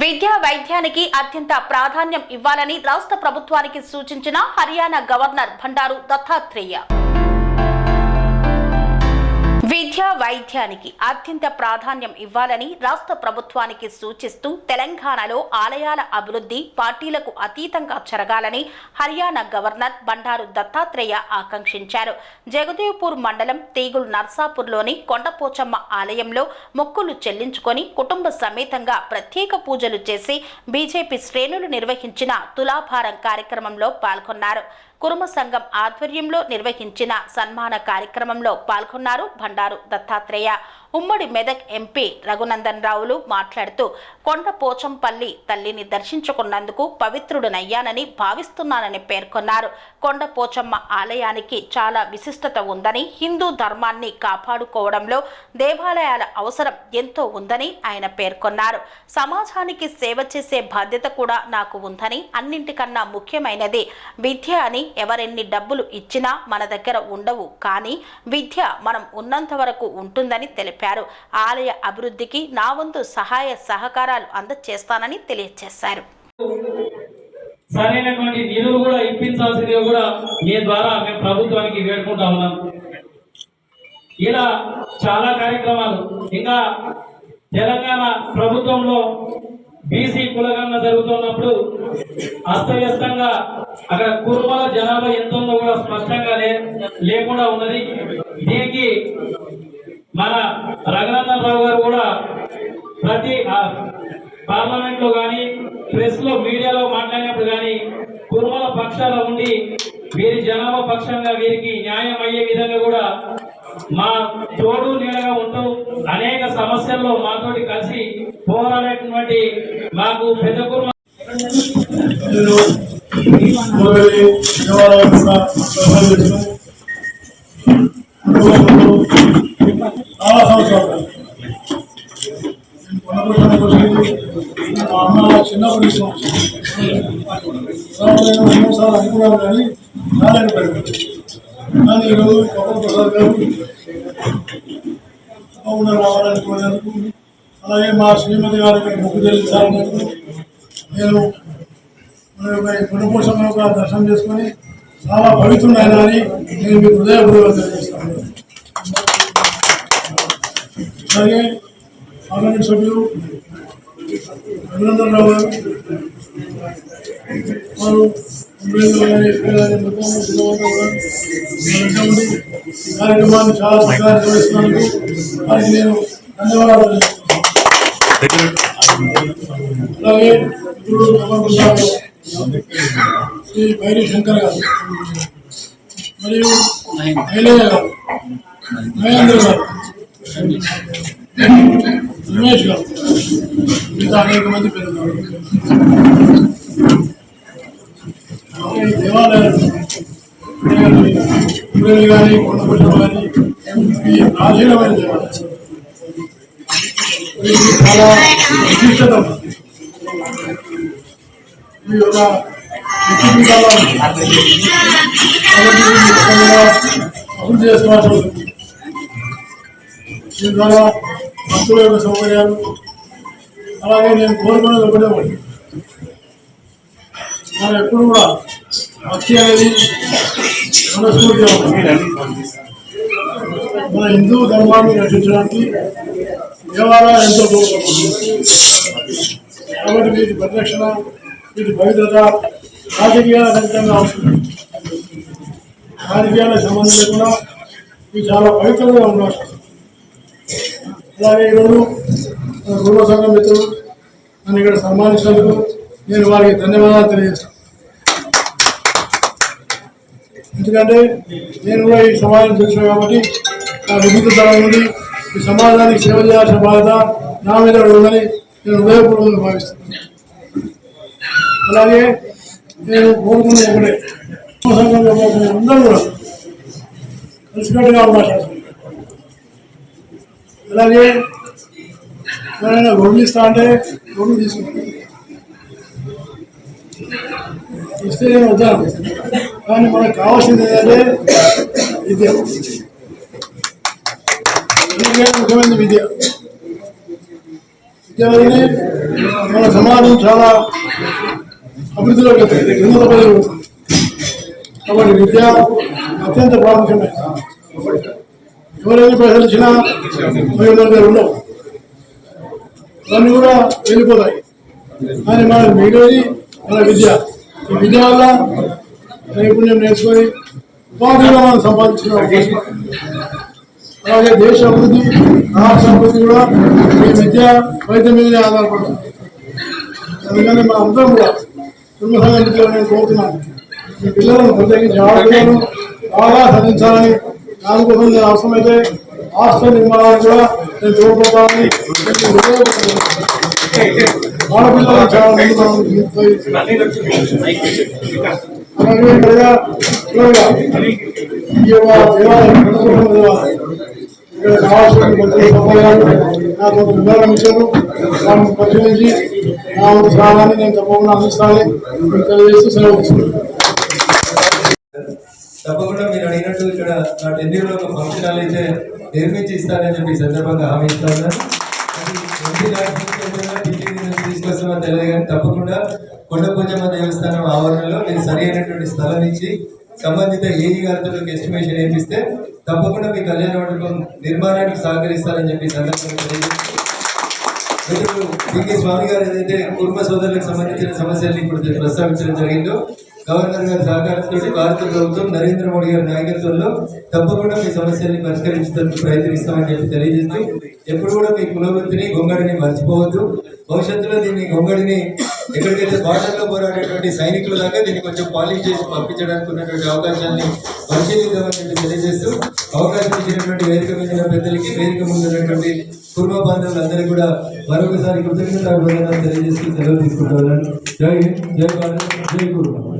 విద్యా వైద్యానికి అత్యంత ప్రాధాన్యం ఇవ్వాలని రాష్ట్ర ప్రభుత్వానికి సూచించిన హర్యానా గవర్నర్ భండారు దత్తాత్రేయ. విద్యా వైద్యానికి అత్యంత ప్రాధాన్యం ఇవ్వాలని రాష్ట్ర ప్రభుత్వానికి సూచిస్తూ తెలంగాణలో ఆలయాల అభివృద్ధి పార్టీలకు అతీతంగా జరగాలని హర్యానా గవర్నర్ బండారు దత్తాత్రేయ ఆకాంక్షించారు. జగదేవ్పూర్ మండలం తీగుల్ నర్సాపూర్లోని కొండపోచమ్మ ఆలయంలో మొక్కులు చెల్లించుకొని కుటుంబ సమేతంగా ప్రత్యేక పూజలు చేసి బీజేపీ శ్రేణులు నిర్వహించిన తులాభారం కార్యక్రమంలో పాల్గొన్నారు. కురుమ సంఘం ఆధ్వర్యంలో నిర్వహించిన సన్మాన కార్యక్రమంలో పాల్గొన్నారు బండారు దత్తాత్రేయ. ఉమ్మడి మెదక్ ఎంపీ రఘునందన్ రావులు మాట్లాడుతూ కొండ పోచంపల్లి తల్లిని దర్శించుకున్నందుకు పవిత్రుడనయ్యానని భావిస్తున్నానని పేర్కొన్నారు. కొండ పోచమ్మ ఆలయానికి చాలా విశిష్టత ఉందని హిందూ ధర్మాన్ని కాపాడుకోవడంలో దేవాలయాల అవసరం ఎంతో ఉందని ఆయన పేర్కొన్నారు. సమాజానికి సేవ చేసే బాధ్యత కూడా నాకు ఉందని అన్నింటికన్నా ముఖ్యమైనది విద్య అని ఎవరెన్ని డబ్బులు ఇచ్చినా మన దగ్గర ఉండవు. కానీ విద్య మనం ఉన్నంత వరకు ఉంటుందని తెలిపారు. ఆలయ అభివృద్ధికి నా వంతు సహాయ సహకారాలు అందజేస్తానని తెలియజేశారు సరైనటువంటి నిధులు కూడా ఇప్పించాల్సిందిగా కూడా మీ ద్వారా మేము ప్రభుత్వానికి వేడుకుంటా ఉన్నాం. ఇలా చాలా కార్యక్రమాలు ఇంకా తెలంగాణ ప్రభుత్వంలో బీసీ కులగణన జరుగుతున్నప్పుడు అస్తవ్యస్తంగా అక్కడ కుర్మల జనాభా ఎంత ఉందో కూడా స్పష్టంగా లే లేకుండా ఉన్నది. దీనికి మన రఘునందన్ రావు గారు కూడా ప్రతి పార్లమెంట్లో కానీ ప్రెస్లో మీడియాలో మాట్లాడినప్పుడు కానీ కుర్మల పక్షాల ఉండి వీరి జనాభా పక్షంగా వీరికి న్యాయం అయ్యే విధంగా కూడా మా తోడు నీడగా ఉంటూ అనేక సమస్యల్లో మాతోటి కలిసి పోరాడేటువంటి మాకు పెద్ద కుర్మ కూడా చాలా సంవత్సరాలు మా అమ్మ చిన్నప్పటి నుంచి ఎన్నోసార్లు అనుకున్నాను కానీ రాలేకపోయాను కానీ ఈరోజు కపల్ ప్రసాద్ గారు తప్పకుండా రావాలనుకునేందుకు అలాగే మా శ్రీమతి గారు ఇక్కడ మొక్కు చెల్లించాలన్నందుకు నేను మన యొక్క గుణపోషణ దర్శనం చేసుకొని చాలా పవిత్రుడైన అని నేను మీకు హృదయపూర్వకంగా తెలియజేస్తాను అలాగే పార్లమెంట్ సభ్యులు రఘునందన్ రావు గారు వారు ఎంపీలు కానీ ఎంపీలు కానీ మొత్తం జిల్లాలో కూడా వారు ఉండి ఈ కార్యక్రమాన్ని చాలా చక్కగా నిర్వహిస్తున్నందుకు వారికి నేను ధన్యవాదాలు తెలుపుతున్నాను. అలాగే ఇప్పుడు ప్రపంచ శ్రీ భైరీ శంకర్ గారు మరియు ఐలయ్య గారు మహేంద్ర గారు రమేష్ గారు మిగతా అనేక మంది పెరుగుతారు దేవాలయాలు మురళి కానీ కొండపల్లి కానీ ఈ ప్రాచీనమైన దేవాలయాలు చాలా విశిష్టత. ఉంది ఈ యొక్క శక్తిపీఠాల కాబట్టి అభివృద్ధి చేసుకోవాల్సి ఉంటుంది దీని ద్వారా భక్తుల యొక్క సౌకర్యాలు. అలాగే నేను కోరుకునేది ఒకటే ఒకటి. మనం ఎప్పుడు కూడా భక్తి అనేది మనస్ఫూర్తిగా మన హిందూ ధర్మాన్ని రక్షించడానికి దేవాలయాలు ఎంతో కాబట్టి వీటి పరిరక్షణ వీటి పవిత్రత రాజకీయాల ఖచ్చితంగా అవసరం. రాజకీయాలకు సంబంధం లేకుండా ఇవి చాలా పవిత్రంగా ఉండాలి అలాగే ఈరోజు కుటుంబ సంఘ మిత్రులు నన్ను ఇక్కడ సన్మానించినందుకు నేను వారికి ధన్యవాదాలు తెలియజేస్తాను. ఎందుకంటే నేను కూడా ఈ సమాజం చూసాను కాబట్టి నా విద్యుత్ తరం నుండి ఈ సమాజానికి సేవ చేయాల్సిన బాధ్యత నా మీద ఉందని నేను హృదయపూర్వకంగా భావిస్తున్నాను. అలాగే నేను కోరుకునే ఒకటే. కుటుంబ సంఘంలో అందరూ కూడా కలిసికట్టుగా మాట్లాడుతున్నాను అలాగే ఎవరైనా గొడుగు ఇస్తా అంటే గొడుగు తీసుకుంటాను ఇస్తే నేను వద్దాను కానీ మనకు కావాల్సింది ఏంటంటే విద్య. ముఖ్యమైన విద్య. విద్య వల్లనే మన సమాజం చాలా అభివృద్ధిలో వెళ్తుంది. ఉన్నత పదవి కాబట్టి విద్య అత్యంత ప్రాముఖ్యమైనది. ఎవరైనా పైసలు ఇచ్చినా మన దగ్గర ఉండవు. అవన్నీ కూడా వెళ్ళిపోతాయి. కానీ మన మిగిలేది మన విద్య. ఈ విద్య వల్ల నైపుణ్యం నేర్చుకొని ఉపాధిగా మనం సంపాదించిన అలాగే దేశ అభివృద్ధి రాష్ట్ర అభివృద్ధి కూడా ఈ విద్య వైద్యం మీదనే ఆధారపడుతుంది. అందుకని మా అందరం కూడా కుటుంబ సంఘం నేను కోరుతున్నాను. మీ పిల్లలను ప్రత్యేకించి ఆడపిల్లలను బాగా సాధించాలని దానికోసం నేను అవసరమైతే హాస్టల్ నిర్మాణాన్ని కూడా నేను తోడ్పడతానని ఆడపిల్లలు చాలా మంది మనం అలాగే ఇక్కడ దేవాలయం కావాల్సిన కొంత వివరణ ఇచ్చారు దాన్ని పరిశీలించి నా ఒక నేను తప్పకుండా అందిస్తానని తెలియజేస్తూ సెలవు తప్పకుండా మీరు అడిగినట్టు ఇక్కడ నా టెన్యూర్లో ఒక ఫంక్షన్ హాల్ అయితే నిర్మించి ఇస్తానని చెప్పి సందర్భంగా హామీ ఇస్తా ఉన్నాను తీసుకొస్తామని తెలియదు కానీ తప్పకుండా కొండపూజమ్మ దేవస్థానం ఆవరణలో మీరు సరి అయినటువంటి స్థలం ఇచ్చి సంబంధిత ఏఈ గారితో ఎస్టిమేషన్ వేపిస్తే తప్పకుండా మీ కళ్యాణ మండపం నిర్మాణానికి సహకరిస్తారని చెప్పి సందర్భంగా స్వామి గారు ఏదైతే కుటుంబ సోదరులకు సంబంధించిన సమస్యల్ని ఇప్పుడు ప్రస్తావించడం జరిగిందో గవర్నర్ గారి సహకారంతో భారత ప్రభుత్వం నరేంద్ర మోడీ గారి నాయకత్వంలో తప్పకుండా మీ సమస్యల్ని పరిష్కరించడానికి ప్రయత్నిస్తామని చెప్పి తెలియజేస్తూ ఎప్పుడు కూడా మీ కులవృత్తిని గొంగడిని మర్చిపోవద్దు. భవిష్యత్తులో దీన్ని గొంగడిని ఎక్కడికైతే బార్డర్లో పోరాడేటువంటి సైనికుల దాకా దీన్ని కొంచెం పాలిష్ చేసి పంపించడానికి ఉన్నటువంటి అవకాశాన్ని పరిశీలిద్దామని చెప్పి తెలియజేస్తూ అవకాశం ఇచ్చినటువంటి వేదిక మీద పెద్దలకి వేదిక ముందున్నటువంటి కుటుంబ బాంధవులందరికీ కూడా మరొకసారి కృతజ్ఞత తెలియజేస్తూ సెలవు తీసుకుంటున్నాను జై హింద్ జై భారత్ జై కుటుంబం